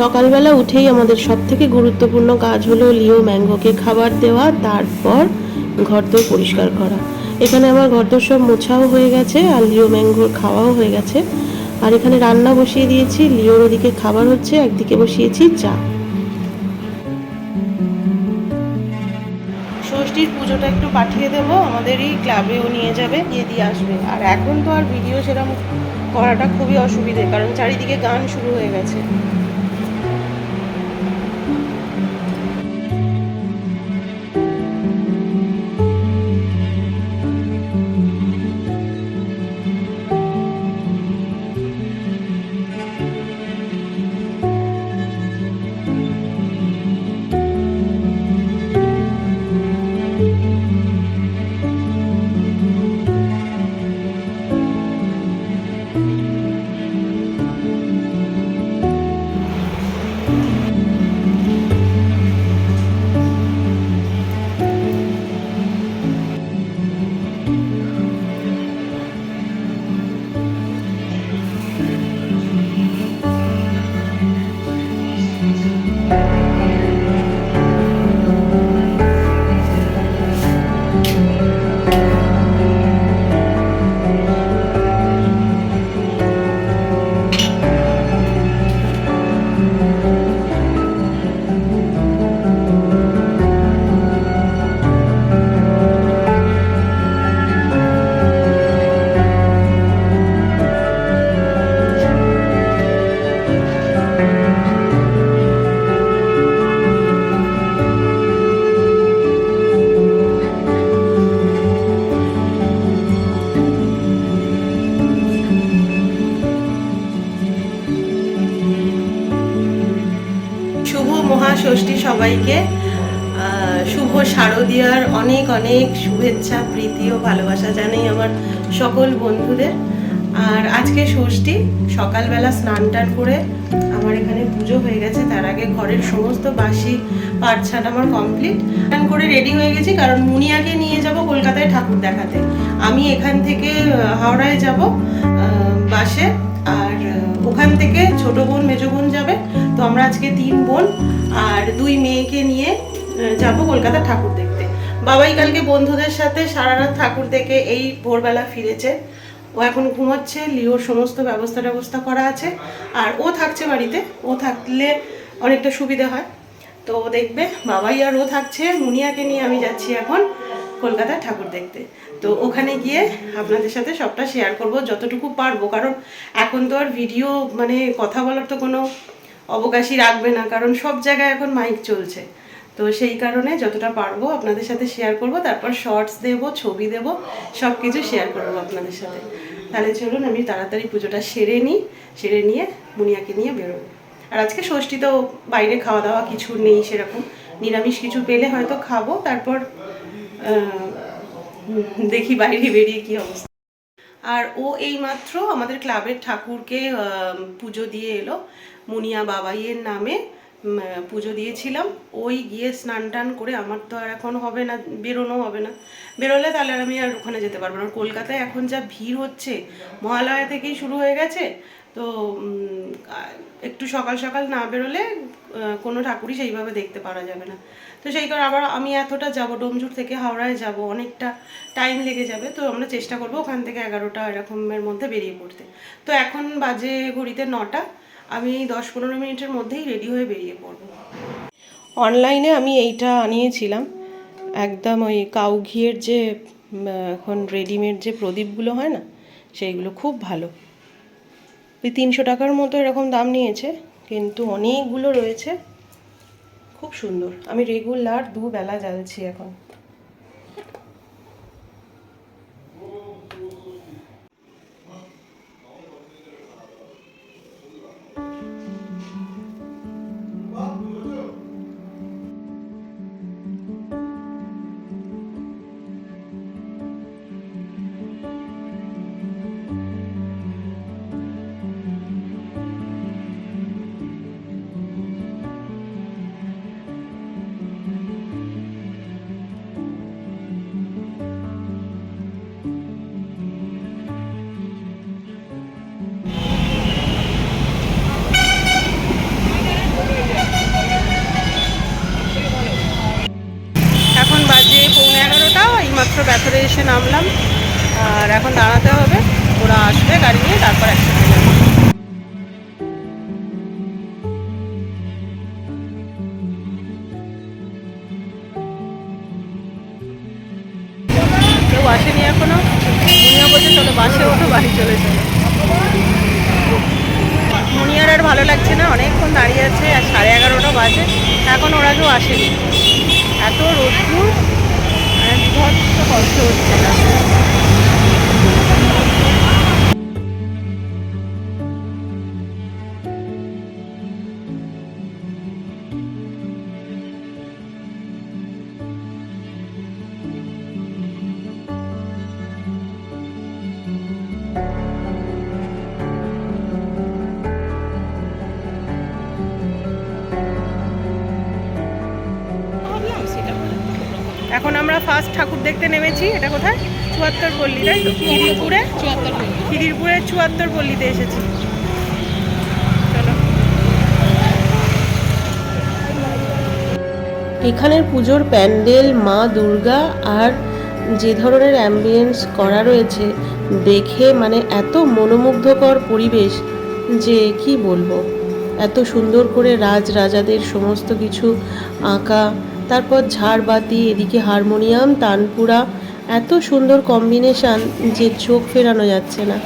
সকালবেলা উঠেই আমাদের সব থেকে গুরুত্বপূর্ণ কাজ হলো লিও ম্যাঙ্গোকে খাবার দেওয়া, তারপর ঘরদোর পরিষ্কার করা। এখানে আমার ঘরদোর সব মোছাও হয়ে গেছে আর লিও ম্যাঙ্গোর খাওয়াও হয়ে গেছে। আর এখানে রান্না বসিয়ে দিয়েছি, লিওর ওদিকে খাবার হচ্ছে, একদিকে বসিয়েছি চা। ষষ্ঠীর পুজোটা একটু পাঠিয়ে দেবো, আমাদেরই ক্লাবেও নিয়ে যাবে, গিয়ে দিয়ে আসবে। আর এখন তো আর ভিডিও সেরকম করাটা খুবই অসুবিধে, কারণ চারিদিকে গান শুরু হয়ে গেছে। অনেক শুভেচ্ছা, প্রীতি ও ভালোবাসা জানাই আমার সকল বন্ধুদের। আর আজকে ষষ্ঠী, সকালবেলা স্নান টান করে আমার এখানে পুজো হয়ে গেছে। তার আগে ঘরের সমস্ত বাসি পাটছাট আমার কমপ্লিট স্নান করে রেডি হয়ে গেছি, কারণ মুনিয়াকে নিয়ে যাব কলকাতায় ঠাকুর দেখাতে। আমি এখান থেকে হাওড়ায় যাব বাসে। আর ওখান থেকে ছোট বোন, মেজো বোন যাবে। তো আমরা আজকে তিন বোন, আর দুই মেয়েকে নিয়ে যাব কলকাতা ঠাকুর দেখতে। বাবাই কালকে বন্ধুদের সাথে সারা রাত ঠাকুর দেখে এই ভোরবেলা ফিরেছে। ও এখন ঘুমাচ্ছে, লিওর সমস্ত ব্যবস্থা ব্যবস্থা করা আছে। আর ও থাকছে বাড়িতে, ও থাকলে অনেকটা সুবিধা হয়। তো দেখবে, বাবাই আর ও থাকছে, মুনিয়াকে নিয়ে আমি যাচ্ছি এখন কলকাতায় ঠাকুর দেখতে। তো ওখানে গিয়ে আপনাদের সাথে সবটা শেয়ার করব, যতটুকু পারব। কারণ এখন তো আর ভিডিও মানে কথা বলার তো কোনো অবকাশই রাখবে না। কারণ সব জায়গায় এখন মাইক চলছে। তো সেই কারণে যতটা পারব আপনাদের সাথে শেয়ার করব, তারপর শর্টস দেব, ছবি দেব সব কিছু শেয়ার করব আপনাদের সাথে। তাহলে চলুন আমি তাড়াতাড়ি পুজোটা সেরে নিই, সেরে নিয়ে মুনিয়াকে নিয়ে বেরোবো। আর আজকে ষষ্ঠী তো বাইরে খাওয়া দাওয়া কিছু নেই সেরকম। নিরামিষ কিছু পেলে হয়তো খাব, তারপর দেখি বাইরে বেরিয়ে কি অবস্থা। আর ও এইমাত্র আমাদের ক্লাবের ঠাকুরকে পুজো দিয়ে এলো। মুনিয়া বাবাইয়ের নামে পুজো দিয়েছিলাম। ওই গিয়ে স্নান টান করে আমার তো আর এখন হবে না, বেরোনো হবে না। বেরোলে তাহলে আমি আর ওখানে যেতে পারব না। কলকাতায় এখন যা ভিড় হচ্ছে, মহালয়া থেকেই শুরু হয়ে গেছে। তো একটু সকাল সকাল না বেরোলে কোনো ঠাকুরই সেইভাবে দেখতে পারা যাবে না। তো সেই কারণে আবার আমি এতটা যাব, ডোমজুর থেকে হাওড়ায় যাব, অনেকটা টাইম লেগে যাবে। তো আমরা চেষ্টা করব ওখান থেকে এগারোটা এরকমের মধ্যে বেরিয়ে পড়তে। তো এখন বাজে ঘড়িতে নটা। আমি এই দশ পনেরো মিনিটের মধ্যেই রেডি হয়ে বেরিয়ে পড়ব। অনলাইনে আমি এইটা আনিয়েছিলাম। একদম ওই কাউ ঘিয়ের যে এখন রেডিমেড যে প্রদীপগুলো হয় না, সেইগুলো খুব ভালো। ওই তিনশো টাকার মতো এরকম দাম নিয়েছে, কিন্তু অনেকগুলো রয়েছে। খুব সুন্দর। আমি রেগুলার দুবেলা জ্বালছি এখন। আসেনি এখনও। মুনিয়া বলছে, চলো বাসে ওঠো, বাড়ি চলে চলো মুনিয়ার আর ভালো লাগছে না, অনেকক্ষণ দাঁড়িয়ে আছে, আর সাড়ে এগারোটা বাজে। এখন ওরা কেউ আসেনি। এত রোদ্দুর বিভৎস কষ্ট হচ্ছে না। ফার্স্ট ঠাকুর দেখতে নেমেছি এটা কোথায়? চুয়াত্তর পল্লী তাই তো? খিদিরপুরে? খিদিরপুরের চুয়াত্তর পল্লীতে এসেছি। চলো। এখানের পুজোর প্যান্ডেল মা দুর্গা আর যে ধরনের অ্যাম্বিয়েন্স করা রয়েছে দেখে মানে এত মনোমুগ্ধকর পরিবেশ যে কি বলব? এত সুন্দর করে রাজ রাজাদের সমস্ত কিছু আঁকা তারপর ঝাড়বাতি এদিকে হারমোনিয়াম তানপুরা এত সুন্দর কম্বিনেশান যে চোখ ফেরানো যাচ্ছে না।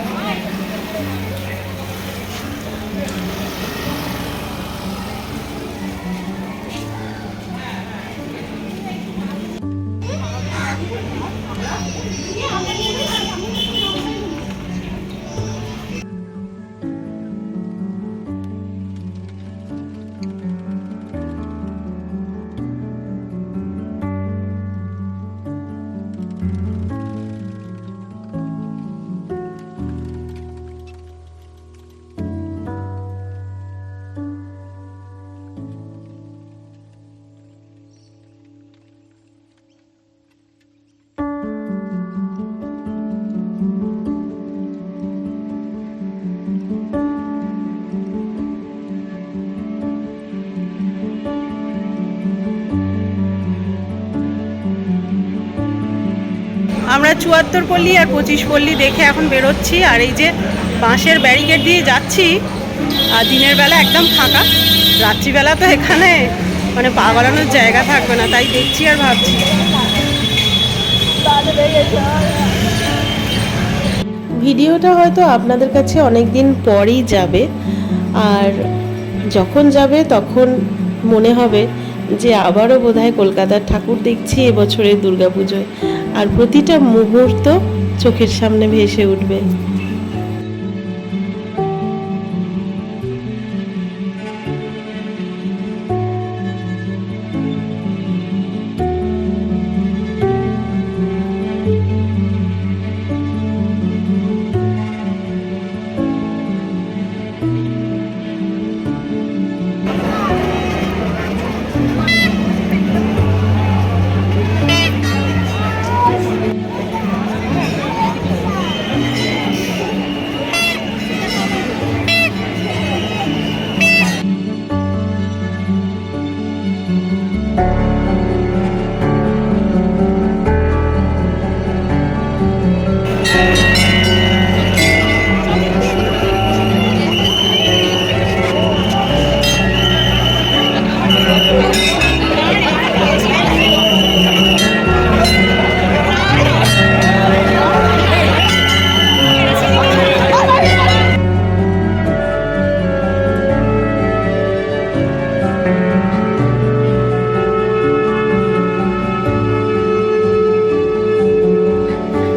আমরা চুয়াত্তর পল্লী আর পঁচিশ পল্লী দেখে এখন বেরোচ্ছি, আর এই যে বাঁশের ব্যারিকেড দিয়ে যাচ্ছি, আর দিনের বেলা একদম ফাঁকা, রাত্রিবেলা তো এখানে মানে পা বাড়ানোর জায়গা থাকবে না, তাই দেখছি আর ভাবছি। ভিডিওটা হয়তো আপনাদের কাছে অনেক দিন পরেই যাবে, আর যখন যাবে তখন মনে হবে যে আবারও বোধহয় কলকাতার ঠাকুর দেখছি এবছরের দুর্গাপুজোয়। আর প্রতিটা মুহূর্ত চোখের সামনে ভেসে উঠবে।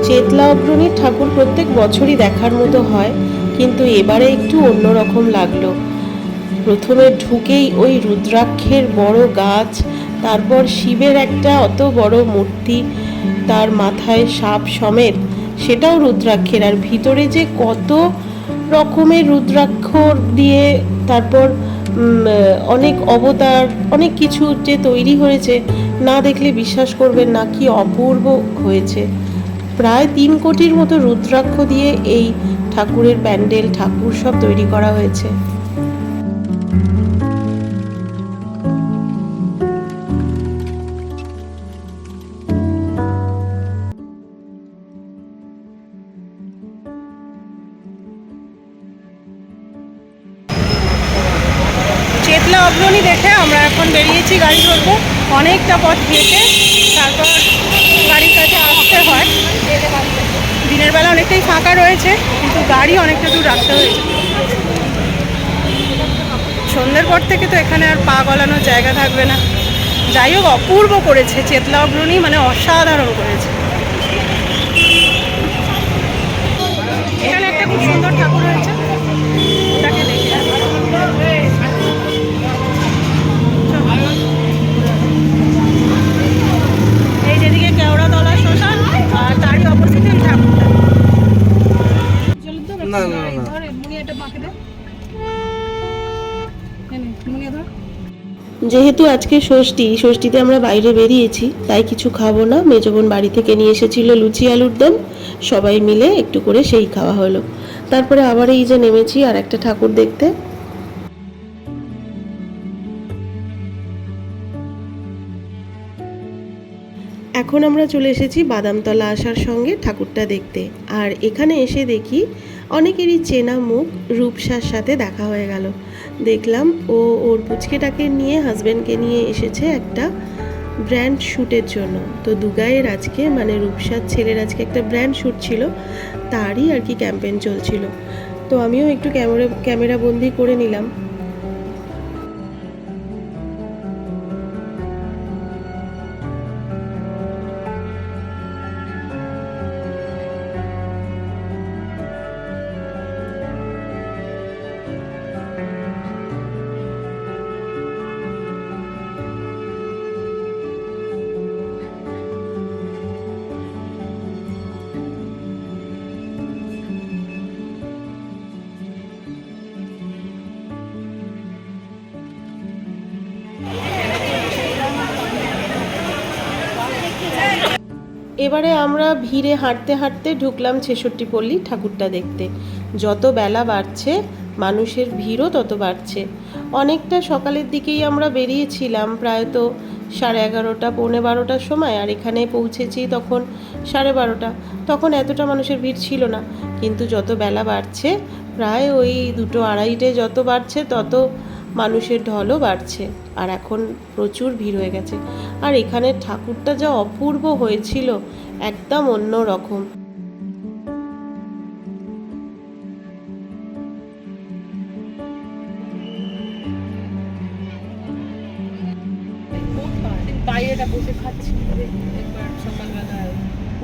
চেতলা অগ্রণীর ঠাকুর প্রত্যেক বছরই দেখার মতো হয়, কিন্তু এবারে একটু অন্যরকম লাগল। প্রথমে ঢুকেই ওই রুদ্রাক্ষের বড় গাছ, তারপর শিবের একটা অত বড় মূর্তি, তার মাথায় সাপ সমেত, সেটাও রুদ্রাক্ষের। আর ভিতরে যে কত রকমের রুদ্রাক্ষ দিয়ে তারপর অনেক অবতার, অনেক কিছু যে তৈরি হয়েছে, না দেখলে বিশ্বাস করবেন না, কি অপূর্ব হয়েছে। প্রায় তিন কোটির মতো রুদ্রাক্ষ দিয়ে এই ঠাকুরের প্যান্ডেল ঠাকুর সব তৈরি করা হয়েছে। চেতলা অগ্রণী দেখে আমরা এখন বেরিয়েছি গাড়ি ধরবো অনেকটা পথ হেঁটে তারপর গাড়ির আসতে হয়। দিনের বেলা অনেকটাই ফাঁকা রয়েছে, কিন্তু গাড়ি অনেকটা দূর রাখতে হয়েছে। সন্ধ্যের পর থেকে তো এখানে আর পা গলানোর জায়গা থাকবে না। যাই হোক, অপূর্ব করেছে, চেতলা অগ্রণী মানে অসাধারণ করেছে। তারই অপোজিটে এই ঠাকুরটা না না না। যেহেতু আজকে ষষ্ঠী ষষ্ঠীতে আমরা বাইরে বেরিয়েছি তাই কিছু খাব না। মেজবোন বাড়ি থেকে নিয়ে এসেছিল লুচি আলুর দম। সবাই মিলে একটু করে সেই খাওয়া হলো। তারপরে আবার এই যে নেমেছি আর একটা ঠাকুর দেখতে। এখন আমরা চলে এসেছি বাদামতলা আসার সঙ্গে ঠাকুরটা দেখতে। আর এখানে এসে দেখি অনেকেরই চেনা মুখ রূপসার সাথে দেখা হয়ে গেল। দেখলাম ও ওর পুচকেটাকে নিয়ে হাজব্যান্ডকে নিয়ে এসেছে একটা ব্র্যান্ড শ্যুটের জন্য। তো দুগায়ের আজকে মানে রূপসার ছেলের আজকে একটা ব্র্যান্ড শ্যুট ছিল। তারই আর কি ক্যাম্পেন চলছিল। তো আমিও একটু ক্যামেরা ক্যামেরা বন্দি করে নিলাম। এবারে আমরা ভিড়ে হাঁটতে হাঁটতে ঢুকলাম ছেষট্টি পল্লী ঠাকুরটা দেখতে। যত বেলা বাড়ছে, মানুষের ভিড়ও তত বাড়ছে। অনেকটা সকালের দিকেই আমরা বেরিয়েছিলাম প্রায় তো সাড়ে এগারোটা, পৌনে বারোটার সময়, আর এখানে পৌঁছেছি তখন সাড়ে বারোটা। তখন এতটা মানুষের ভিড় ছিল না, কিন্তু যত বেলা বাড়ছে, প্রায় ওই দুটো আড়াইটে যত বাড়ছে, তত মানুষের ঢলও বাড়ছে, আর এখন প্রচুর ভিড় হয়ে গেছে। আর এখানে ঠাকুরটা যা অপূর্ব হয়েছিল, একদম অন্য রকম। বাইরেটা বসে খাচ্ছি। একবার সকালবেলায়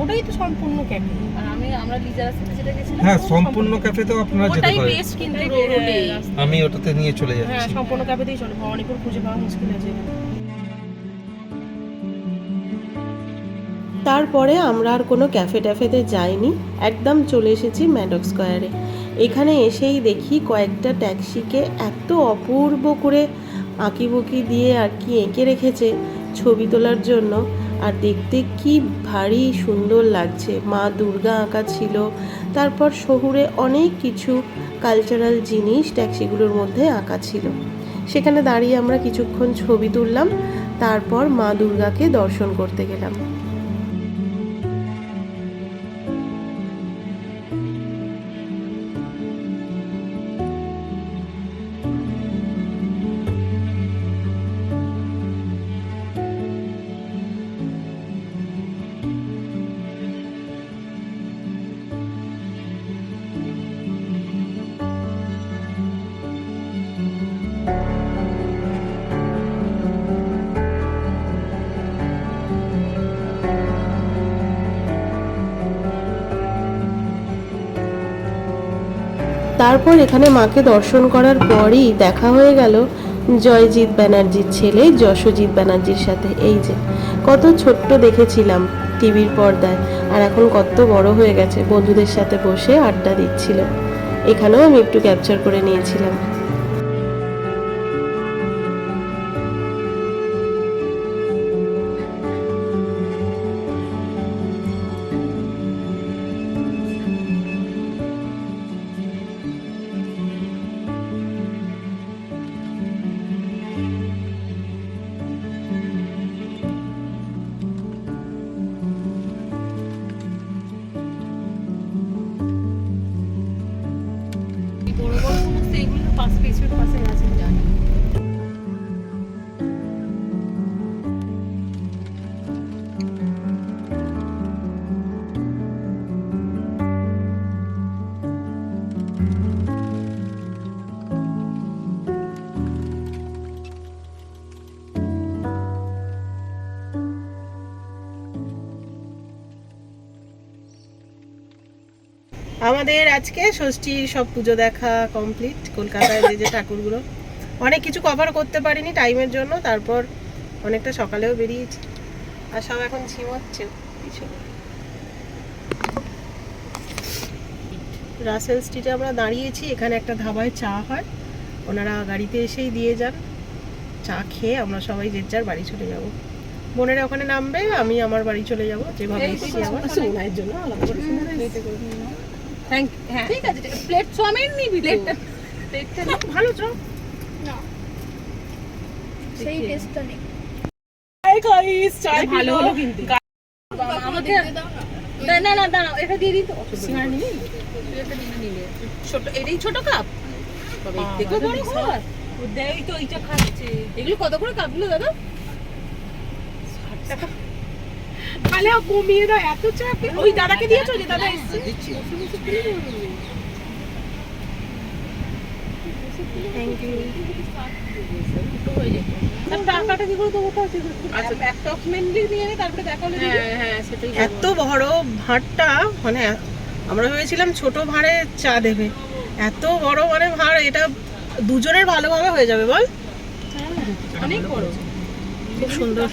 ওটাই তো সম্পূর্ণ ক্যাফে আর আমি আমরা লিজার সাথে যেটা গেছিলাম হ্যাঁ সম্পূর্ণ ক্যাফেতেও আপনারা যেতে ওটাই বেস্ট কিন্তু রোডে আমি ওটাতে নিয়ে চলে হ্যাঁ যাচ্ছি সম্পূর্ণ ক্যাফেতেই চলে। ভবানীপুর খুঁজে পাওয়া মুশকিল আছে তারপরে আমরা আর কোনো ক্যাফে ট্যাফেতে যাইনি। একদম চলে এসেছি ম্যাডক স্কোয়ারে এখানে এসেই দেখি কয়েকটা ট্যাক্সিকে এত অপূর্ব করে আঁকিবুকি দিয়ে আর কি এঁকে রেখেছে ছবি তোলার জন্য। আর দেখতে কি ভারী সুন্দর লাগছে। মা দুর্গা আঁকা ছিল। তারপর শহুরে অনেক কিছু কালচারাল জিনিস ট্যাক্সিগুলোর মধ্যে আঁকা ছিল। সেখানে দাঁড়িয়ে আমরা কিছুক্ষণ ছবি তুললাম। তারপর মা দুর্গাকে দর্শন করতে গেলাম। তারপর এখানে মাকে দর্শন করার পরই দেখা হয়ে গেল জয়জিৎ ব্যানার্জির ছেলে যশজিৎ ব্যানার্জির সাথে। এই যে, কত ছোট্ট দেখেছিলাম টিভির পর্দায়। আর এখন কত বড় হয়ে গেছে। বন্ধুদের সাথে বসে আড্ডা দিচ্ছিল। এখানেও আমি একটু ক্যাপচার করে নিয়েছিলাম। আমাদের আজকে ষষ্ঠীর সব পুজো দেখা কমপ্লিট কলকাতায় যে যে ঠাকুরগুলো। অনেক কিছু কভার করতে পারিনি টাইমের জন্য তারপর অনেকটা সকালেও বেরিয়েছি। আর সব এখন ঝিমোচ্ছে পিছনে। রাসেল স্ট্রিটে আমরা দাঁড়িয়েছি এখানে একটা ধাবায় চা হয়। ওনারা গাড়িতে এসেই দিয়ে যান। চা খেয়ে আমরা সবাই যে যার বাড়ি চলে যাব। বোনেরা ওখানে নামবে আমি আমার বাড়ি চলে যাব যেভাবে এই এসেছি আমার। জন্য আলাদা করে প্লেটে করে থ্যাংক হ্যাঁ। ঠিক আছে প্লেট চাউমিন নিবি প্লেটটা প্লেটটা না ভালো চা না। সেই টেস্টটা নেই। ভালো হলো কিন্তু। আমাকে না। না না দাঁড়াও এটা দিয়ে দিই তো। সিঙ্গারা নিবি? এটা নিয়ে নিলে ছোট এটাই ছোট কাপ দেখো। বড় খাবার দেই তো এইটা খাচ্ছে। এগুলো কত করে কাপগুলো দাদা? তাহলে কমিয়ে দাও এত চা ওই দাদাকে দিয়েছ যে দাদা এসছে? আচ্ছা। হ্যাঁ হ্যাঁ সেটাই এত বড় ভাঁড়টা মানে আমরা ভেবেছিলাম ছোট ভাঁড়ে চা দেবে। এত বড় মানে ভাঁড় এটা দুজনের ভালোভাবে হয়ে যাবে বল। অনেক বড়। খুব সুন্দর।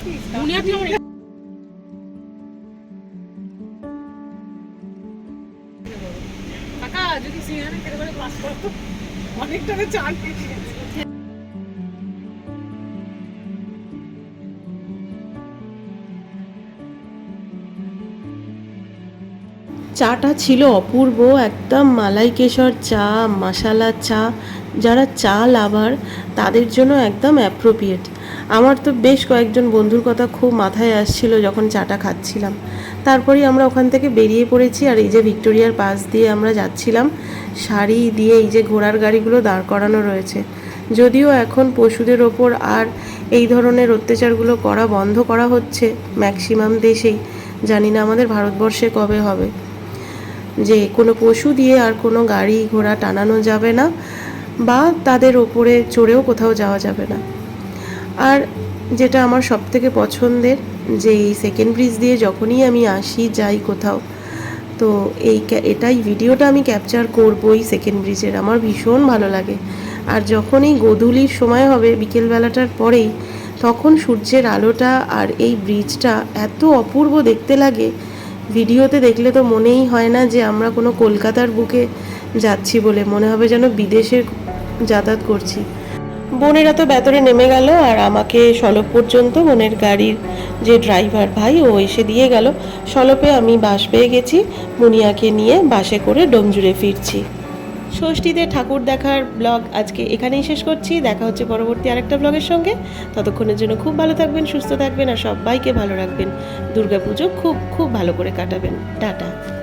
চাটা ছিল অপূর্ব, একদম মালাই কেশর চা, মশালা চা। যারা চা লাভার, তাদের জন্য একদম অ্যাপ্রোপ্রিয়েট আমার তো বেশ কয়েকজন বন্ধুর কথা খুব মাথায় আসছিল যখন চাটা খাচ্ছিলাম। তারপরেই আমরা ওখান থেকে বেরিয়ে পড়েছি আর এই যে ভিক্টোরিয়ার পাশ দিয়ে আমরা যাচ্ছিলাম, শাড়ি দিয়ে এই যে ঘোড়ার গাড়িগুলো দাঁড় করানো রয়েছে। যদিও এখন পশুদের ওপর আর এই ধরনের অত্যাচারগুলো করা বন্ধ করা হচ্ছে ম্যাক্সিমাম দেশেই, জানি না আমাদের ভারতবর্ষে কবে হবে। যে কোনো পশু দিয়ে আর কোনো গাড়ি ঘোড়া টানানো যাবে না বা তাদের ওপরে চড়েও কোথাও যাওয়া যাবে না। আর যেটা আমার সব থেকে পছন্দের যে এই সেকেন্ড ব্রিজ দিয়ে যখনই আমি আসি, যাই কোথাও, তো এই এটাই ভিডিওটা আমি ক্যাপচার করবই সেকেন্ড ব্রিজের আমার ভীষণ ভালো লাগে। আর যখন এই গোধূলির সময় হবে বিকেলবেলাটার পরেই, তখন সূর্যের আলোটা আর এই ব্রিজটা এত অপূর্ব দেখতে লাগে। ভিডিওতে দেখলে তো মনেই হয় না যে আমরা কোনো কলকাতার বুকে যাচ্ছি বলে। মনে হবে যেন বিদেশে যাতায়াত করছি। বোনেরা তো ভেতরে নেমে গেল আর আমাকে সলপ পর্যন্ত, বোনের গাড়ির যে ড্রাইভার ভাই, ও এসে দিয়ে গেল। সলপে আমি বাস পেয়ে গেছি, মুনিয়াকে নিয়ে বাসে করে ডোমজুড়ে ফিরছি। ষষ্ঠীতে ঠাকুর দেখার ব্লগ আজকে এখানেই শেষ করছি। দেখা হচ্ছে পরবর্তী আরেকটা ব্লগের সঙ্গে। ততক্ষণের জন্য খুব ভালো থাকবেন, সুস্থ থাকবেন আর সবাইকে ভালো রাখবেন। দুর্গাপুজো খুব খুব ভালো করে কাটাবেন। টাটা।